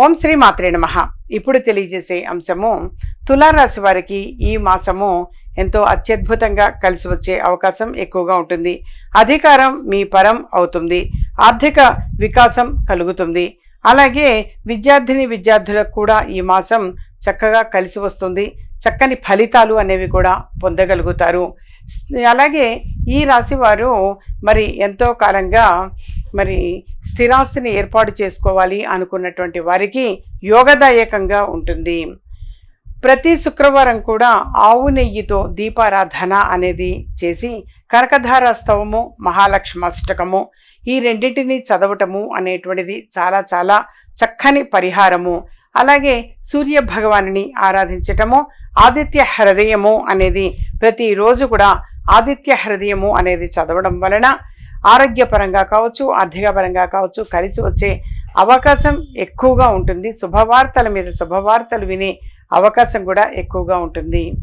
ఓం శ్రీ మాత్రే నమ. ఇప్పుడు తెలియజేసే అంశము తులారాశి వారికి ఈ మాసము ఎంతో అత్యద్భుతంగా కలిసి వచ్చే అవకాశం ఎక్కువగా ఉంటుంది. అధికారం మీ పరం అవుతుంది. ఆర్థిక వికాసం కలుగుతుంది. అలాగే విద్యార్థిని విద్యార్థులకు కూడా ఈ మాసం చక్కగా కలిసి వస్తుంది. చక్కని ఫలితాలు అనేవి కూడా పొందగలుగుతారు. అలాగే ఈ రాశి వారు మరి ఎంతో కాలంగా మరి స్థిరాస్తిని ఏర్పాటు చేసుకోవాలి అనుకున్నటువంటి వారికి యోగదాయకంగా ఉంటుంది. ప్రతి శుక్రవారం కూడా ఆవు నెయ్యితో దీపారాధన అనేది చేసి కనకధార స్తవము మహాలక్ష్మాష్టకము ఈ రెండింటిని చదవటము అనేటువంటిది చాలా చాలా చక్కని పరిహారము. అలాగే సూర్య భగవానుని ఆరాధించటము ఆదిత్య హృదయము అనేది ప్రతిరోజు కూడా ఆదిత్య హృదయము అనేది చదవడం వలన ఆరోగ్యపరంగా కావచ్చు ఆర్థిక పరంగా కావచ్చు కలిసి వచ్చే అవకాశం ఎక్కువగా ఉంటుంది. శుభవార్తల మీద శుభవార్తలు వినే అవకాశం కూడా ఎక్కువగా ఉంటుంది.